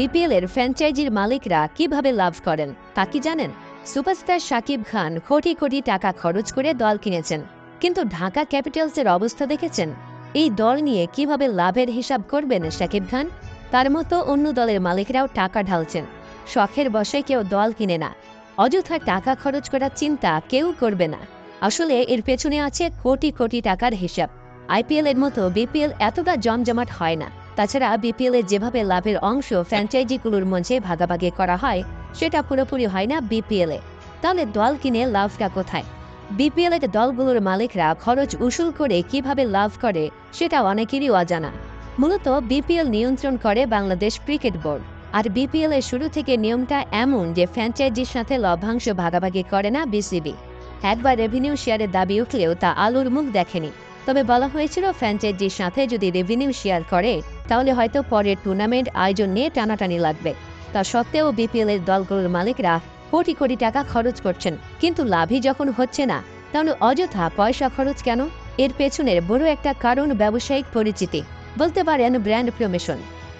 BPL এর ফ্র্যাঞ্চাইজির মালিকরা কীভাবে লাভ করেন, তা কি জানেন? সুপারস্টার শাকিব খান কোটি কোটি টাকা খরচ করে দল কিনেছেন, কিন্তু ঢাকা ক্যাপিটালসের অবস্থা দেখেছেন? এই দল নিয়ে কীভাবে লাভের হিসাব করবেন শাকিব খান? তার মতো অন্য দলের মালিকরাও টাকা ঢালছেন, শখের বসে কেউ দল কিনে না, অযথা টাকা খরচ করার চিন্তা কেউ করবে না। আসলে এর পেছনে আছে কোটি কোটি টাকার হিসাব। আইপিএল এর মতো বিপিএল এতটা জমজমাট হয় না। তাছাড়া বিপিএল এর যেভাবে লাভের অংশ ফ্র্যাঞ্চাইজিগুলোর মঞ্চে ভাগাভাগি করা হয়, সেটা পুরোপুরি হয় না বিপিএল তাহলে দল কিনে লাভটা কোথায়? বিপিএল এর দলগুলোর মালিকরা খরচ উসুল করে কীভাবে লাভ করে, সেটা অনেকেরই অজানা। মূলত বিপিএল নিয়ন্ত্রণ করে বাংলাদেশ ক্রিকেট বোর্ড। আর বিপিএল এর শুরু থেকে নিয়মটা এমন যে ফ্র্যাঞ্চাইজির সাথে লভ্যাংশ ভাগাভাগি করে না বিসিবি। একবার রেভিনিউ শেয়ারের দাবি উঠলেও তা আলুর মুখ দেখেনি। তবে বলা হয়েছিল ফ্র্যাঞ্চাইজির সাথে যদি রেভিনিউ শেয়ার করে তাহলে হয়তো পরের টুর্নামেন্ট আয়োজন নিয়ে টানাটানি লাগবে। তা সত্ত্বেও বিপিএল এর দলগুলোর মালিকরা কোটি কোটি টাকা খরচ করছেন, কিন্তু লাভই যখন হচ্ছে না, তাহলে অযথা পয়সা খরচ কেন? এর পেছনের বড় একটা কারণ ব্যবসায়িক পরিচিতি, বলতে পারেন ব্র্যান্ড প্রমোশন।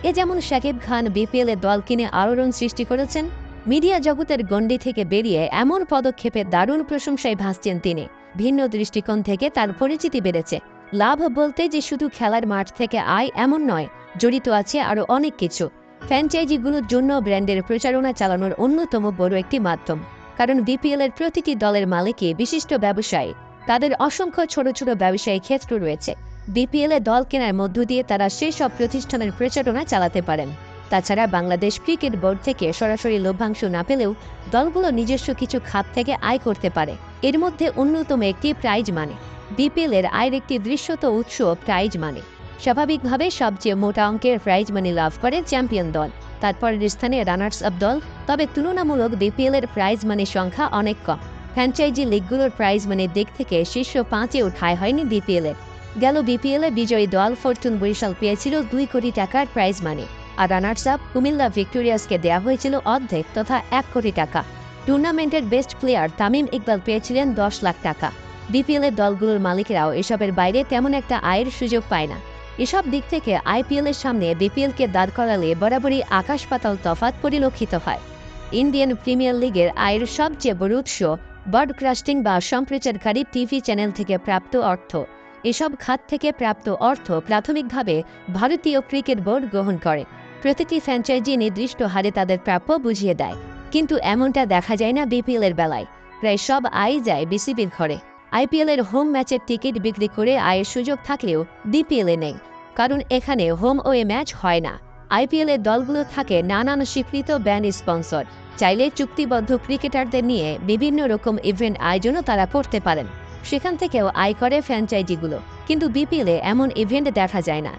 এ যেমন শাকিব খান বিপিএল এর দল কিনে আলোড়ন সৃষ্টি করেছেন, মিডিয়া জগতের গণ্ডি থেকে বেরিয়ে এমন পদক্ষেপে দারুণ প্রশংসায় ভাসছেন তিনি। ভিন্ন দৃষ্টিকোণ থেকে তার পরিচিতি বেড়েছে। লাভ বলতে যে শুধু খেলার মাঠ থেকে আয় এমন নয় জড়িত আছে আরও অনেক কিছু। ফ্র্যাঞ্চাইজিগুলোর জন্য ব্র্যান্ডের প্রচারণা চালানোর অন্যতম বড় একটি মাধ্যম। কারণ বিপিএল এর প্রতিটি দলের মালিকই বিশিষ্ট ব্যবসায়ী। তাদের অসংখ্য ছোট ছোট ব্যবসায়ী ক্ষেত্র রয়েছে। বিপিএল এ দল কেনার মধ্য দিয়ে তারা সেই সব প্রতিষ্ঠানের প্রচারণা চালাতে পারেন। তাছাড়া বাংলাদেশ ক্রিকেট বোর্ড থেকে সরাসরি লভ্যাংশ না পেলেও দলগুলো নিজস্ব কিছু খাত থেকে আয় করতে পারে। এর মধ্যে অন্যতম একটি প্রাইজ মানে। বিপিএল এর আয়ের একটি দৃশ্যত উৎস প্রাইজ মানে। স্বাভাবিকভাবে সবচেয়ে মোটা অঙ্কের প্রাইজ মানি লাভ করে চ্যাম্পিয়ন দল। তারপরের স্থানে রানার্স আপ দল, তবে তুলনামূলক বিপিএল এর প্রাইজ মানির সংখ্যা অনেক কম। ফ্র্যাঞ্চাইজি লিগগুলোর প্রাইজ মানির দিক থেকে শীর্ষ পাঁচে উঠায় হয়নি বিপিএল গেল বিপিএল বিজয়ী দল ফরচুন বরিশাল পেয়েছিল দুই কোটি টাকার প্রাইজ মানি আর রানার্স আপ কুমিল্লা ভিক্টোরিয়াসকে দেওয়া হয়েছিল অর্ধেক তথা এক কোটি টাকা। টুর্নামেন্টের বেস্ট প্লেয়ার তামিম ইকবাল পেয়েছিলেন দশ লাখ টাকা। বিপিএল এর দলগুলোর মালিকেরাও এসবের বাইরে তেমন একটা আয়ের সুযোগ পায় না। এসব দিক থেকে আইপিএল এর সামনে বিপিএলকে দাঁড় করালে বরাবরই আকাশ পাতাল তফাত পরিলক্ষিত হয়। ইন্ডিয়ান প্রিমিয়ার লিগের আয়ের সবচেয়ে বড় উৎস ব্রডকাস্টিং বা সম্প্রচারকারী টিভি চ্যানেল থেকে প্রাপ্ত অর্থ। এসব খাত থেকে প্রাপ্ত অর্থ প্রাথমিকভাবে ভারতীয় ক্রিকেট বোর্ড গ্রহণ করে। প্রতিটি ফ্র্যাঞ্চাইজি নির্দিষ্ট হারে তাদের প্রাপ্য বুঝিয়ে দেয়। কিন্তু এমনটা দেখা যায় না বিপিএল এর বেলায়। প্রায় সব আয় যায় বিসিবির ঘরে। আইপিএল এর হোম ম্যাচের টিকিট বিক্রি করে আয়ের সুযোগ থাকলেও বিপিএল নেই, কারণ এখানে হোম ওয়ে ম্যাচ হয় না। আইপিএল দলগুলো থাকে নানান স্বীকৃত ব্যান্ড স্পন্সর, চাইলে চুক্তিবদ্ধ ক্রিকেটারদের নিয়ে বিভিন্ন রকম ইভেন্ট আয়োজনও তারা করতে পারেন। সেখান থেকেও আয় করে ফ্র্যাঞ্চাইজিগুলো, কিন্তু বিপিএলে এমন ইভেন্ট দেখা যায় না।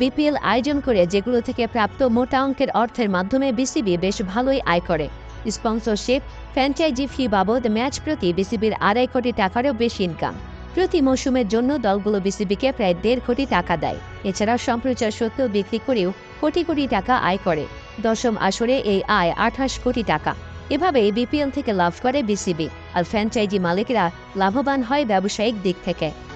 বিপিএল আয়োজন করে যেগুলো থেকে প্রাপ্ত মোটা অঙ্কের অর্থের মাধ্যমে বিসিবি বেশ ভালোই আয় করে। স্পন্সরশিপ ফ্র্যাঞ্চাইজি ফি বাবদ ম্যাচ প্রতি বিসিবির আড়াই কোটি টাকারও বেশি ইনকাম প্রতি মৌসুমের জন্য দলগুলো বিসিবিকে প্রায় দেড় কোটি টাকা দেয়। এছাড়া সম্প্রচার সত্ত্বেও বিক্রি করেও কোটি কোটি টাকা আয় করে। দশম আসরে এই আয় আঠাশ কোটি টাকা। এভাবেই বিপিএল থেকে লাভ করে বিসিবি আর ফ্র্যাঞ্চাইজি মালিকরা লাভবান হয় ব্যবসায়িক দিক থেকে।